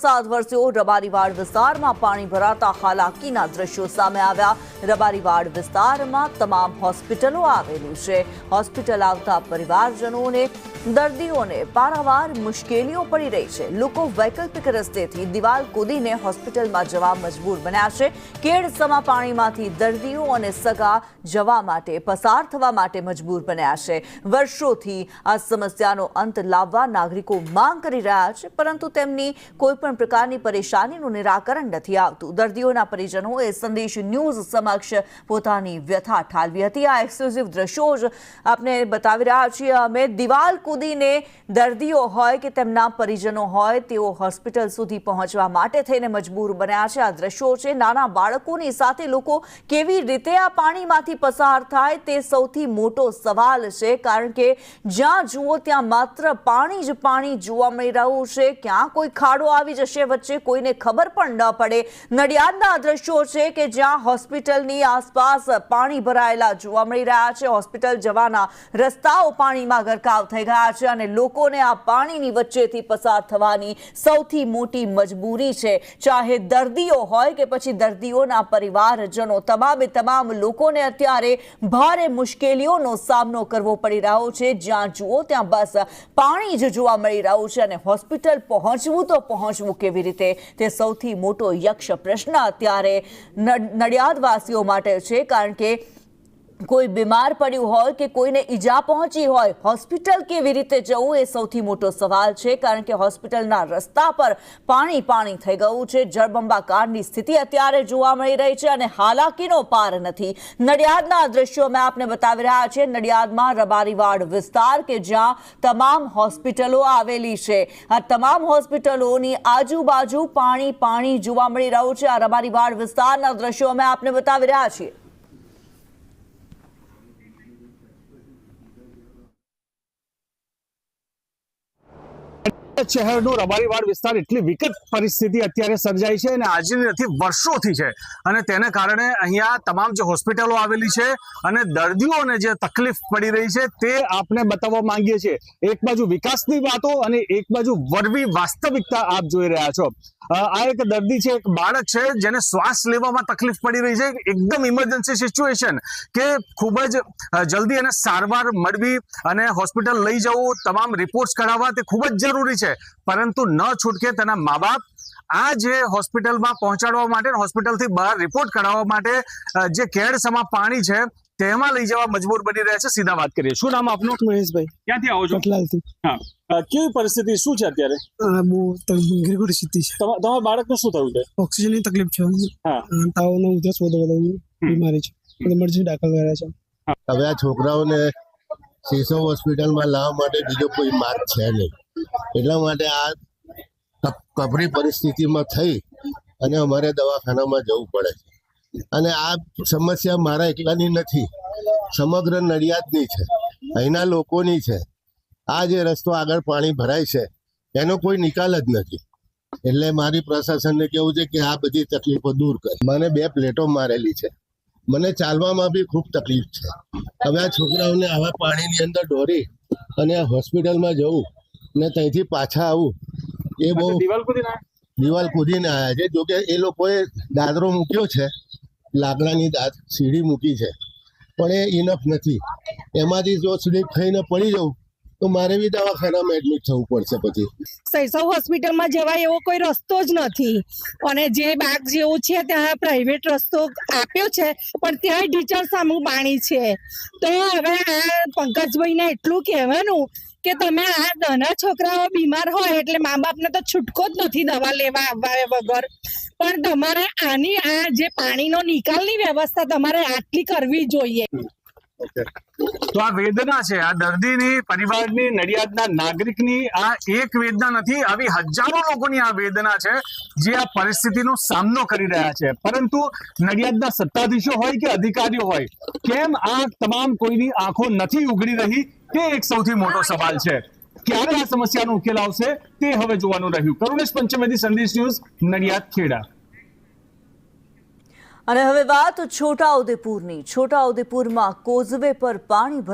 વરસાદ વરસ્યો. રબારીવાડ વિસ્તારમાં પાણી ભરાતા હાલાકીના દ્રશ્યો સામે આવ્યા. રબારીવાડ વિસ્તારમાં તમામ હોસ્પિટલો આવેલી છે. હોસ્પિટલ આવતા પરિવારજનોને દર્દીઓને પારાવાર મુશ્કેલીઓ પડી રહી છે. લોકો વૈકલ્પિક રસ્તેથી દિવાલ કૂદીને હોસ્પિટલમાં જવા મજબૂર બન્યા છે. કેડસમાં પાણીમાંથી દર્દીઓ અને સગા જવા માટે, પસાર થવા માટે મજબૂર બન્યા છે. વર્ષોથી આ સમસ્યાનો અંત લાવવા નાગરિકો માંગ કરી રહ્યા છે, પરંતુ તેમની કોઈ પણ પ્રકારની પરેશાનીનું નિરાકરણ નથી આવતું. દર્દીઓના પરિજનોએ સંદેશ ન્યૂઝ સમક્ષ પોતાની વ્યથા ઠાલવી હતી. આ એક્સક્લુઝિવ દ્રશ્યો જ આપને બતાવી રહ્યા છીએ. અમે દિવાલ કૂદીને દર્દીઓ હોય કે તેમના પરિજનો હોય, તેઓ હોસ્પિટલ સુધી પહોંચવા માટે થઈને મજબૂર બન્યા છે. આ દ્રશ્યો છે, નાના બાળકોની સાથે લોકો કેવી રીતે આ પાણીમાંથી પસાર થાય તે સૌથી મોટો સવાલ છે. કારણ કે જ્યાં જુઓ ત્યાં માત્ર પાણી જ પાણી જોવા મળી રહ્યું છે. ક્યાં કોઈ ખાડો આવી જશે વચ્ચે કોઈને ખબર પણ ન પડે. નડિયાદના દ્રશ્યો છે કે જ્યાં હોસ્પિટલની આસપાસ પાણી ભરાયેલા જોવા મળી રહ્યા છે. હોસ્પિટલ જવાના રસ્તાઓ પાણીમાં ગરકાવ થઈ ગયા છે અને લોકોને આ પાણીની વચ્ચેથી પસાર થવાની સૌથી મોટી મજબૂરી છે. ચાહે દર્દીઓ હોય કે પછી દર્દીઓના પરિવારજનો, તમામે તમામ લોકોને અત્યારે ભારે મુશ્કેલીઓનો સામનો કરવો પડી રહ્યો છે. જ્યાં જુઓ ત્યાં બસ પાણી જ જોવા મળી રહ્યું છે અને હોસ્પિટલ પહોંચવું તો પહોંચવું કેવી રીતે? તે સૌથી મોટો યક્ષ પ્રશ્ન અત્યારે નડિયાદવાસીઓ માટે છે કારણ કે કોઈ બીમાર પડ્યું હોય કે કોઈને ઈજા પહોંચી હોય, હોસ્પિટલ કેવી રીતે જવું એ સૌથી મોટો સવાલ છે, કારણ કે હોસ્પિટલના રસ્તા પર પાણી પાણી થઈ ગયું છે, જળબંબાકારની સ્થિતિ અત્યારે જોવા મળી રહી છે અને હાલાકીનો પાર નથી. નડિયાદના દ્રશ્યો મેં આપને બતાવી રહ્યા છે નડિયાદમાં રબારીવાડ વિસ્તાર કે જ્યાં તમામ હોસ્પિટલો આવેલી છે. આ તમામ હોસ્પિટલોની આજુબાજુ પાણી પાણી જોવા મળી રહ્યું છે. આ રબારીવાડ વિસ્તારના દ્રશ્યો અમે આપને બતાવી રહ્યા છીએ. શહેરનો રબારીવાડ વિસ્તાર એટલી વિકટ પરિસ્થિતિ અત્યારે સર્જાઈ છે અને આજની નથી, વર્ષોથી છે. અને તેને કારણે અહીંયા તમામ જે હોસ્પિટલો આવેલી છે અને દર્દીઓને જે તકલીફ પડી રહી છે તે આપણે બતાવવા માંગીએ છીએ. એક બાજુ વિકાસની વાતો અને એક બાજુ વરવી વાસ્તવિકતા આપ જોઈ રહ્યા છો. આ એક દર્દી છે, એક બાળક છે, જેને શ્વાસ લેવામાં તકલીફ પડી રહી છે. એકદમ ઇમરજન્સી સિચ્યુએશન કે ખૂબ જ જલ્દી એને સારવાર મળવી અને હોસ્પિટલ લઈ જવું, તમામ રિપોર્ટ્સ કઢાવવા તે ખૂબ જ જરૂરી છે. પરંતુ ન છૂટકે તેના મા બાપ આ જે હોસ્પિટલમાં પહોંચાડવા માટે હોસ્પિટલથી બહાર રિપોર્ટ કઢાવવા માટે જે કેડ સમા પાણી છે તેમાં લઈ જવા મજબૂર બની રહ્યા છે સીધા વાત કરીએ. શું નામ આપનું? મહેશભાઈ. ક્યાંથી આવો છો? કટલાલથી. હા. કેવી પરિસ્થિતિ? શું છે અત્યારે? ગંભીર પરિસ્થિતિ છે. તમારા બાળકને શું થયું છે? ઓક્સિજનની તકલીફ છે. હા. અ, તાવ ને ઉધરસ વધુ વધુ બીમારી છે. ઇમરજન્સી દાખલ કર્યા છે. હવે આ છોકરાઓને શિશુ હોસ્પિટલમાં લાવવા માટે બીજો કોઈ માર્ગ છે નહીં. એટલા માટે આ કપ- કપરી પરિસ્થિતિમાં થઈ અને અમારે દવાખાનામાં જવું પડે છે. અને આ સમસ્યા મારા એકલાની નથી. સમગ્ર નડિયાદની છે. અહીંના લોકોની છે. આ જે રસ્તો આગળ પાણી ભરાય છે એનો કોઈ નિકાલ જ નથી. એટલે મારી પ્રશાસનને કેવું છે કે આ બધી તકલીફો દૂર કરે. મને બે પ્લેટો મારેલી છે. મને ચાલવામાં બી ખૂબ તકલીફ છે. હવે આ છોકરાઓને આવા પાણીની અંદર દોરી અને હોસ્પિટલમાં જવું ને ત્યાંથી પાછા આવું એ બહુ દિવાલ દિવાલ કૂદીને આવ્યા છે. જોકે એ લોકોએ દાદરો મૂક્યો છે. લાકડાની દાંત સીડી મૂકી છે. પણ એ ઇનફ નથી. એમાંથી જો સ્લીપ થઈને પડી જવું, તો મારે બી દવાખાનામાં એડમિટ થવું પડશે પછી. સૈસવ હોસ્પિટલમાં જવાય એવો કોઈ રસ્તો જ નથી. અને જે બાગ જેવું છે ત્યાં પ્રાઇવેટ રસ્તો આપ્યો છે, પણ ત્યાં ટીચર સામું પાણી છે. તો હવે આ પંકજભાઈને એટલું કહેવાનું કે તમે આ નાના છોકરાઓ બીમાર હોય એટલે મા બાપને તો છૂટકો જ નથી દવા લેવા આવવા વગર. પણ તમારે આની આ જે પાણીનો નિકાલની વ્યવસ્થા તમારે આટલી કરવી જોઈએ. તો આ વેદના છે આ દર્દીની પરિવારની નડિયાદના નાગરિકની આ એક વેદના નથી આવી હજારો લોકોની આ વેદના છે જે આ પરિસ્થિતિનો સામનો કરી રહ્યા છે. પરંતુ નડિયાદના સત્તાધીશો હોય કે અધિકારીઓ હોય કેમ આ તમામ કોઈની આંખો નથી ઉઘડી રહી? તે એક સૌથી મોટો સવાલ છે. ક્યારે આ સમસ્યાનો ઉકેલ આવશે તે હવે જોવાનું રહ્યું. કરુણેશ પંચમેદી સંદેશ ન્યૂઝ, નડિયાદ, ખેડા. અને હવે વાત છોટાઉદેપુરની. છોટાઉદેપુરમાં કોઝવે પર પાણી